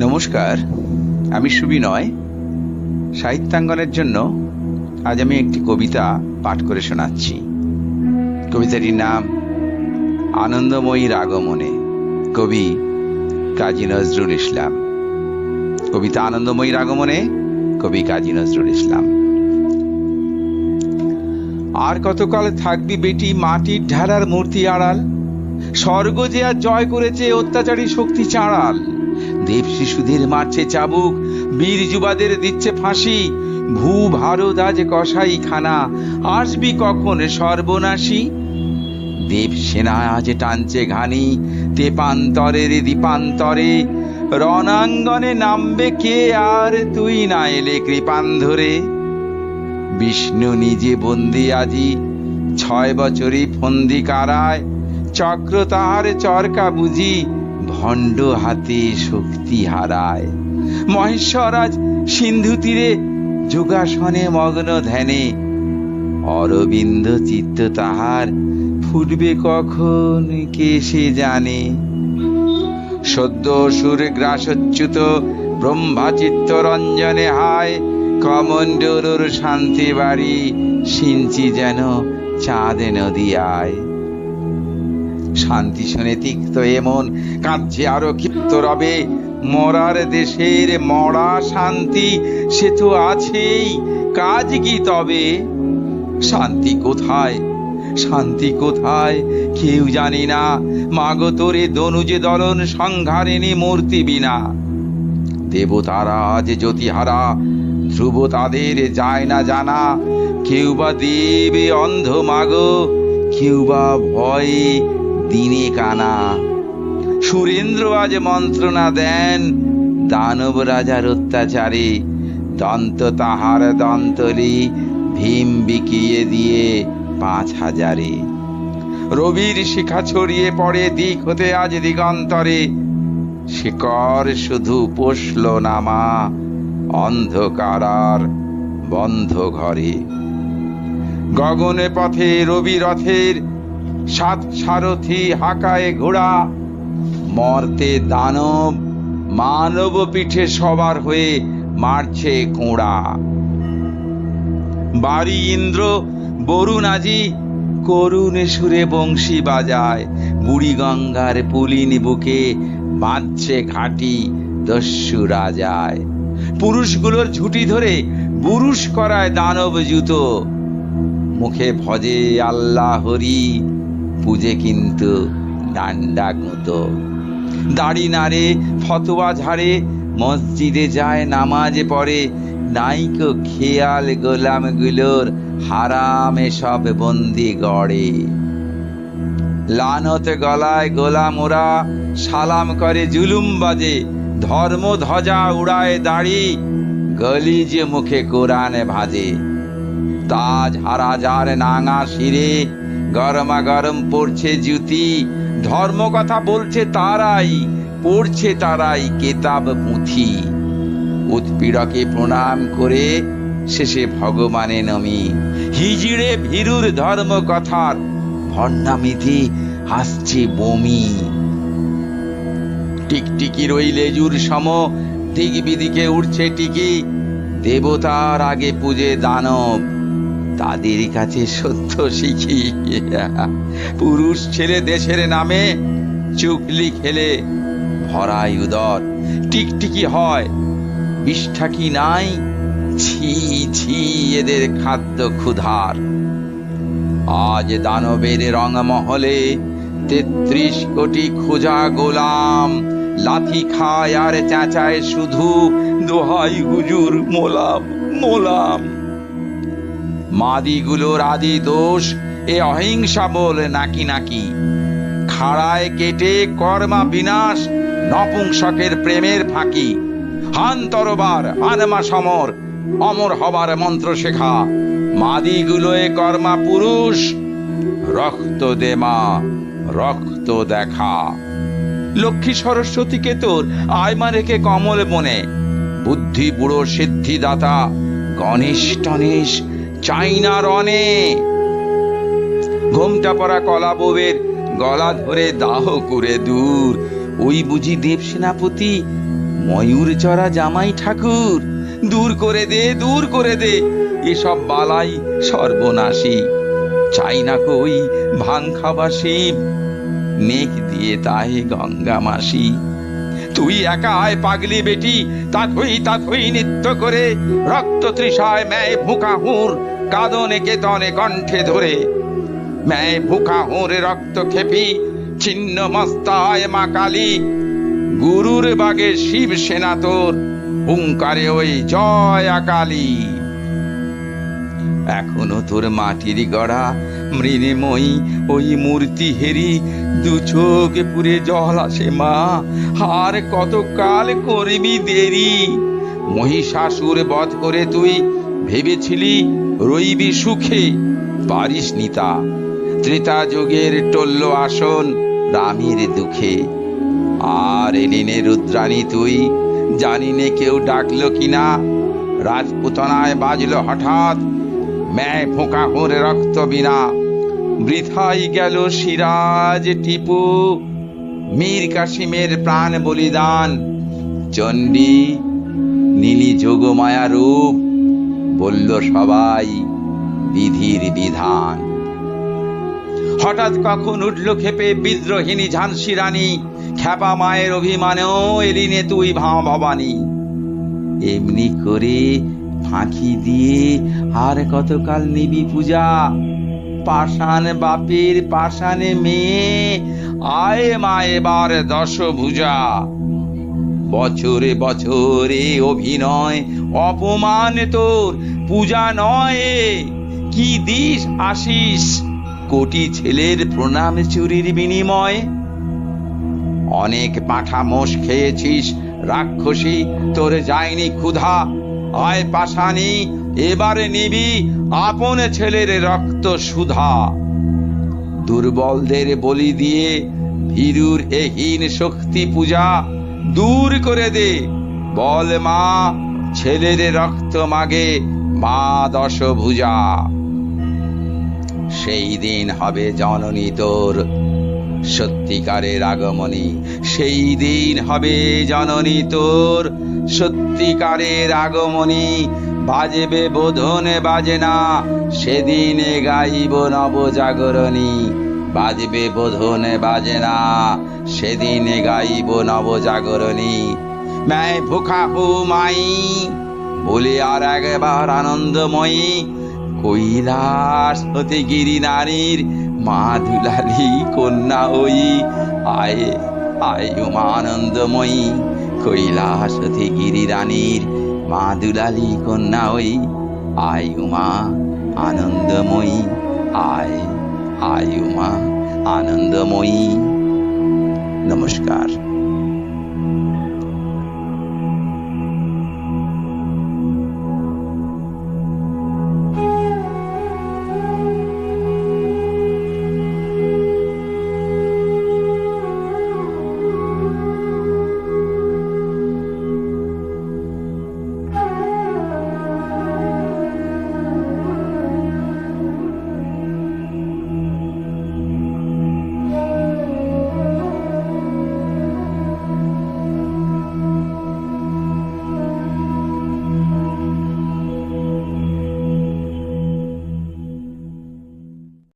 নমস্কার, আমি সুবিনয়। সাহিত্যাঙ্গনের জন্য আজ আমি একটি কবিতা পাঠ করে শোনাচ্ছি। কবিতাটির নাম, আনন্দময়ীর আগমনে, কবি কাজী নজরুল ইসলাম। কবিতা আনন্দময়ীর আগমনে, কবি কাজী নজরুল ইসলাম। আর কতকাল থাকবি বেটি মাটির ঢালার মূর্তি আড়াল? স্বর্গ যে আর জয় করেছে, অত্যাচারী শক্তি চাড়াল দেব শিশুদের মারছে চাবুক, বীর যুবাদের দিচ্ছে ফাঁসি, ভূ ভারত আজ কসাই খানা আসবি কখন সর্বনাশী? দেব সেনা আজ টানছে ঘানি, তেপান্তরের দীপান্তরে, রণাঙ্গনে নামবে কে আর তুই না এলে কৃপান ধরে বিষ্ণু নিজে বন্দি আজি, ছয় বছরই ফন্দি কারায়, চক্র তাহার চরকা বুঝি ভণ্ড হাতে শক্তি হারায়। মহেশ্বর আজ সিন্ধু তীরে যোগাসনে মগ্ন ধ্যানে। অরবিন্দ চিত্ত তাহার ফুটবে কখন কে সে জানে। সদ্য সুর গ্রাসচ্যুত ব্রহ্মা চিত্ত রঞ্জনে হায়, কমণ্ডলুর শান্তি বাড়ি সিঞ্চি যেন চাঁদে নদী আয়। শান্তি শুনে তিক্ত এমন কাঁদছে আরও ক্ষিপ্ত রবে। মরার দেশের মরা শান্তি, সে তো আছেই। কাজ কি তবে? শান্তি কোথায়? শান্তি কোথায়? কেউ জানি না। মাগো তোরে দনুজে দলন সংঘারিণী মূর্তি বিনা। দেবতারা আজ জ্যোতিহারা, ধ্রুব তাদের যায় না জানা। কেউ বা দেবে অন্ধ মাগো, কেউ বা ভয়ে দিনে কানা। সুরেন্দ্র আজ মন্ত্রণা দেন দানব রাজার অত্যাচারে। দন্ত তাহার দন্তলি ভীম বিকিয়ে দিয়ে পাঁচ হাজারে। রবির শিখা ছড়িয়ে পড়ে দিক হতে আজ দিগন্তরে। শিকর শুধু পোষল নামা অন্ধকারার বন্ধ ঘরে। গগনে পথে রবি রথের সাত সারথি হাকায় ঘোড়া, মর্তে দানব, মানব পিঠে সবার হয়ে মারছে কোঁড়া। বাড়ি ইন্দ্র, বরুণ আজি করুণে সুরে বংশী বাজায়, বুড়ি গঙ্গার পুলিন বুকে বাঁধছে ঘাটি দস্যু রাজায়। পুরুষগুলোর ঝুটি ধরে বুরুষ করায় দানব জুতো, মুখে ভজে আল্লাহ হরি পুজে কিন্তু ডান্ডা গুঁতো দাড়ি নাড়ে, ফতোয়া ঝাড়ে, মসজিদে যায়, নামাজে পড়ে। নাইকো খেয়াল গোলামগুলোর হারামে সব বন্দি গড়ে। লানত গলায় গোলাম ওরা সালাম করে, জুলুম বাজে। ধর্ম ধ্বজা উড়ায় দাড়ি গলি যে মুখে কোরআনে ভাজে। তাজ হারা যার নাঙা শিরে গরমা গরম পড়ছে জুতি ধর্ম কথা বলছে তারাই, পড়ছে তারাই কেতাব পুঁথি। উৎপীড়কে প্রণাম করে শেষে ভগবানে নমি হিজিড়ে ভীরুর ধর্ম কথার ভণ্ডামিতে আসছে বমি। টিকটিকি রই লেজুর সম দিক বিদিকে উঠছে টিকি, দেবতার আগে পূজে দানব। তাদের কাছে সত্য শিখি। পুরুষ ছেলে দেশের নামে চুকলি খেলে ভরাই উদর। টিকটিকি হয়, বিষ্ঠা কি নাই? ছি ছি, এদের খাদ্য ক্ষুধার। আজ দানবের রঙমহলে তেত্রিশ কোটি খোঁজা গোলাম। লাথি খায় আর চেঁচায় শুধু দোহাই হুজুর মোলাম মোলাম। মাদিগুলোর আদি দোষ, এ অহিংসা বল নাকি নাকি? খাড়ায় কেটে কর্মা বিনাশ, নপুংসকের প্রেমের ফাঁকি। হান তরবার সমর, অমর হবার মন্ত্র শেখা। মাদিগুলোয় কর্মা পুরুষ, রক্ত দে মা, রক্ত দেখা। লক্ষ্মী সরস্বতীকে তোর? আয়মা রেখে কমল বনে। বুদ্ধি বুড়ো সিদ্ধিদাতা গণেশ টনেশ চাইনা রনে ঘোমটা পরা কলা বউয়ের গলা ধরে দাহ করে দূর। ওই বুঝি দেব সেনাপতি, ময়ূর চড়া জামাই ঠাকুর। দূর করে দে, দূর করে দে, এসব বালাই সর্বনাশী। চাই না কই ভাং খাবা শিব, মেঘ দিয়ে তাই গঙ্গা মাসি। তুই একা আয় পাগলি বেটি। তা থই তা থই নৃত্য করে। রক্ত তৃষায় ম্যায় ভুকা হুর, কাদনে কেতনে কণ্ঠে ধরে। ম্যায় ভুকা হুরে রক্ত খেপি, ছিন্ন মস্তায় মা কালী। গুরুর বাগে শিব সেনা তোর, হুঙ্কারে ওই জয় আকালী। এখনও তোর মাটির গড়া মৃণময়ী ওই মূর্তি হেরি, দু চোখে পুরে জল আসে মা, আর কতকাল করবি দেরি? মহিষাসুর বধ করে তুই ভেবেছিলি রইবি সুখে? পারিস নিতা ত্রেতা যুগের টল্ল আসন রামের দুঃখে। আর এলিনে রুদ্রাণী তুই, জানি নে কেউ ডাকলো কিনা? রাজপুতনায় বাজলো হঠাৎ ম্যায় ফোঁকা হোরে রক্ত বিনা। বৃথাই গেল সিরাজ টিপু। মীর কাশিমের প্রাণ বলিদান। চণ্ডী নীলি যোগমায়া রূপ বলল সবাই বিধির বিধান। হঠাৎ কখন উঠল খেপে বিদ্রোহিনী ঝানসি রানী। খ্যাপা মায়ের অভিমানেও এলিনে তুই ভা ভবানী। এমনি করে ফাঁকি দিয়ে আর কতকাল নিবি পূজা? পাষাণ বাপের পাষাণে মেয়ে, আয় মা এবার দশ ভুজা। বছরে বছরে অভিনয়, অপমান তোর, পূজা নয়, কি দিস আসিস কোটি ছেলের প্রণাম চুরির বিনিময়। অনেক পাঁঠা মোষ খেয়েছিস, রাক্ষসী, তোর যায়নি ক্ষুধা। আয় পাশানি, এবারে নিবি আপন ছেলের রক্ত সুধা। দুর্বলদের বলি দিয়ে ভীরুর এহীন শক্তি পূজা দূর করে দে। বল মা, ছেলের রক্ত মাগে মা দশভুজা সেই দিন হবে জননী তোর সত্যিকারের আগমনী, সেই দিন হবে জননী তোর। সত্যিকারের আগমনী, বাজবে বোধনে বাজে না সেদিনে গাইব নবজাগরণী। বাজবে বোধনে বাজে না সেদিনে গাইব নবজাগরণী। ম্যায় ভুখা হু মাই, বলে আর একবার আনন্দময়ী, কৈলাস হতে গিরি নারীর মা দুলালি কন্যা ওই। আয়ে, আয় উমা আনন্দময়ী কৈলাস গিরি রানীর মা দুলালি কন্যা ওই। আয় উমা আনন্দময়ী, আয় আয় উমা আনন্দময়ী। নমস্কার।